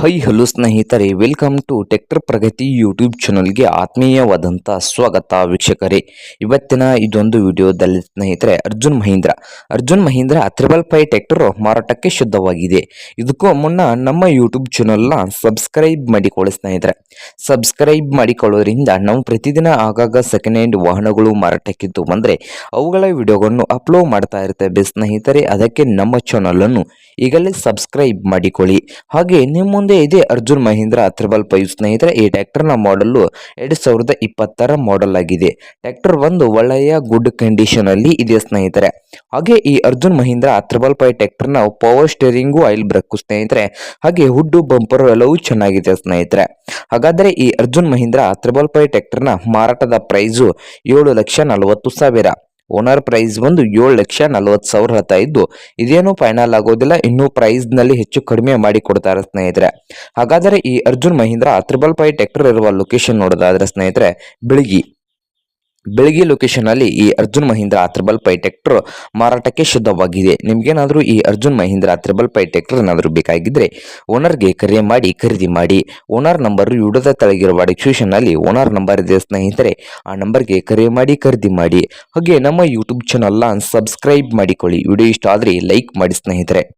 High hello ಸ್ನೇಹಿತರೆ welcome to tractor Pragati YouTube ಚಾನಲ್ಗೆ ಆತ್ಮೀಯವಾದಂಥ ಸ್ವಾಗತ ವೀಕ್ಷಕರೇ. ಇವತ್ತಿನ ಇದೊಂದು ವಿಡಿಯೋದಲ್ಲಿ ಸ್ನೇಹಿತರೆ, Arjun Mahindra. Arjun Mahindra triple five tractor ಮಾರಾಟಕ್ಕೆ ಶುದ್ಧವಾಗಿದೆ. ಇದಕ್ಕೂ ಮುನ್ನ ನಮ್ಮ ಯೂಟ್ಯೂಬ್ ಚಾನಲ್ನ ಸಬ್ಸ್ಕ್ರೈಬ್ ಮಾಡಿಕೊಳ್ಳಿ ಸ್ನೇಹಿತರೆ. ಸಬ್ಸ್ಕ್ರೈಬ್ ಮಾಡಿಕೊಳ್ಳೋದ್ರಿಂದ ನಾವು ಪ್ರತಿದಿನ ಆಗಾಗ ಸೆಕೆಂಡ್ ಹ್ಯಾಂಡ್ ವಾಹನಗಳು ಮಾರಾಟಕ್ಕಿದ್ದು ಬಂದರೆ ಅವುಗಳ ವಿಡಿಯೋಗಳನ್ನು ಅಪ್ಲೋಡ್ ಮಾಡ್ತಾ ಇರ್ತೇವೆ ಸ್ನೇಹಿತರೆ. ಅದಕ್ಕೆ ನಮ್ಮ ಚಾನಲನ್ನು ಈಗಲೇ ಸಬ್ಸ್ಕ್ರೈಬ್ ಮಾಡಿಕೊಳ್ಳಿ. ಹಾಗೆ ನಿಮ್ಮ ಮುಂದೆ ಇದೆ ಅರ್ಜುನ್ ಮಹೀಂದ್ರ ತ್ರಿಬಲ್ ಫೈವ್ ಸ್ನೇಹಿತರೆ. ಈ ಟ್ರ್ಯಾಕ್ಟರ್ನ ಮಾಡಲು ಎರಡು ಸಾವಿರದ ಇಪ್ಪತ್ತರ ಮಾಡೆಲ್ ಆಗಿದೆ. ಟ್ಯಾಕ್ಟರ್ ಒಂದು ಒಳ್ಳೆಯ ಗುಡ್ ಕಂಡೀಷನ್ ಅಲ್ಲಿ ಇದೆ ಸ್ನೇಹಿತರೆ. ಹಾಗೆ ಈ ಅರ್ಜುನ್ ಮಹೀಂದ್ರ ತ್ರಿಬಲ್ ಫೈವ್ ಟ್ರ್ಯಾಕ್ಟರ್ನ ಪವರ್ ಸ್ಟೇರಿಂಗು ಆಯಿಲ್ ಬ್ರೇಕ್ ಸ್ನೇಹಿತರೆ. ಹಾಗೆ ಹುಡ್ಡು ಬಂಪರ್ ಎಲ್ಲವೂ ಚೆನ್ನಾಗಿದೆ ಸ್ನೇಹಿತರೆ. ಹಾಗಾದರೆ ಈ ಅರ್ಜುನ್ ಮಹೀಂದ್ರ ತ್ರಿಬಲ್ ಫೈವ್ ಟ್ರ್ಯಾಕ್ಟರ್ನ ಮಾರಾಟದ ಪ್ರೈಸು ಏಳು ಲಕ್ಷ ನಲವತ್ತು ಸಾವಿರ. ಓನರ್ ಪ್ರೈಸ್ ಬಂದು ಏಳು ಲಕ್ಷ ನಲವತ್ತು ಸಾವಿರ ಹೇಳ್ತಾ ಇದ್ದು, ಇದೇನು ಫೈನಲ್ ಆಗೋದಿಲ್ಲ, ಇನ್ನೂ ಪ್ರೈಸ್ನಲ್ಲಿ ಹೆಚ್ಚು ಕಡಿಮೆ ಮಾಡಿ ಕೊಡ್ತಾರೆ ಸ್ನೇಹಿತರೆ. ಹಾಗಾದರೆ ಈ Arjun Mahindra triple five tractor ಇರುವ ಲೊಕೇಶನ್ ನೋಡೋದಾದ್ರೆ ಸ್ನೇಹಿತರೆ, ಬೆಳಗಿ. ಬೆಳಗಿ ಲೊಕೇಶನ್ ಅಲ್ಲಿ ಈ ಅರ್ಜುನ್ ಮಹೀಂದ್ರ ತ್ರಿಬಲ್ ಪೈ ಮಾರಾಟಕ್ಕೆ ಶುದ್ಧವಾಗಿದೆ. ನಿಮ್ಗೇನಾದರೂ ಈ ಅರ್ಜುನ್ ಮಹೀಂದ್ರ ತ್ರಿಬಲ್ ಪೈ ಏನಾದರೂ ಬೇಕಾಗಿದ್ರೆ ಓನರ್ಗೆ ಕರೆ ಮಾಡಿ, ಖರೀದಿ ಮಾಡಿ. ಓನರ್ ನಂಬರ್ ಯುಡದ ತಳಗಿರುವ ಡಿಸ್ಕ್ರಿಪ್ಷನ್ ಅಲ್ಲಿ ಓನರ್ ನಂಬರ್ ಇದೆ ಸ್ನೇಹಿತರೆ. ಆ ನಂಬರ್ಗೆ ಕರೆ ಮಾಡಿ, ಖರೀದಿ ಮಾಡಿ. ಹಾಗೆ ನಮ್ಮ ಯೂಟ್ಯೂಬ್ ಚಾನಲ್ನ ಸಬ್ಸ್ಕ್ರೈಬ್ ಮಾಡಿಕೊಳ್ಳಿ. ವಿಡಿಯೋ ಇಷ್ಟ ಆದರೆ ಲೈಕ್ ಮಾಡಿ ಸ್ನೇಹಿತರೆ.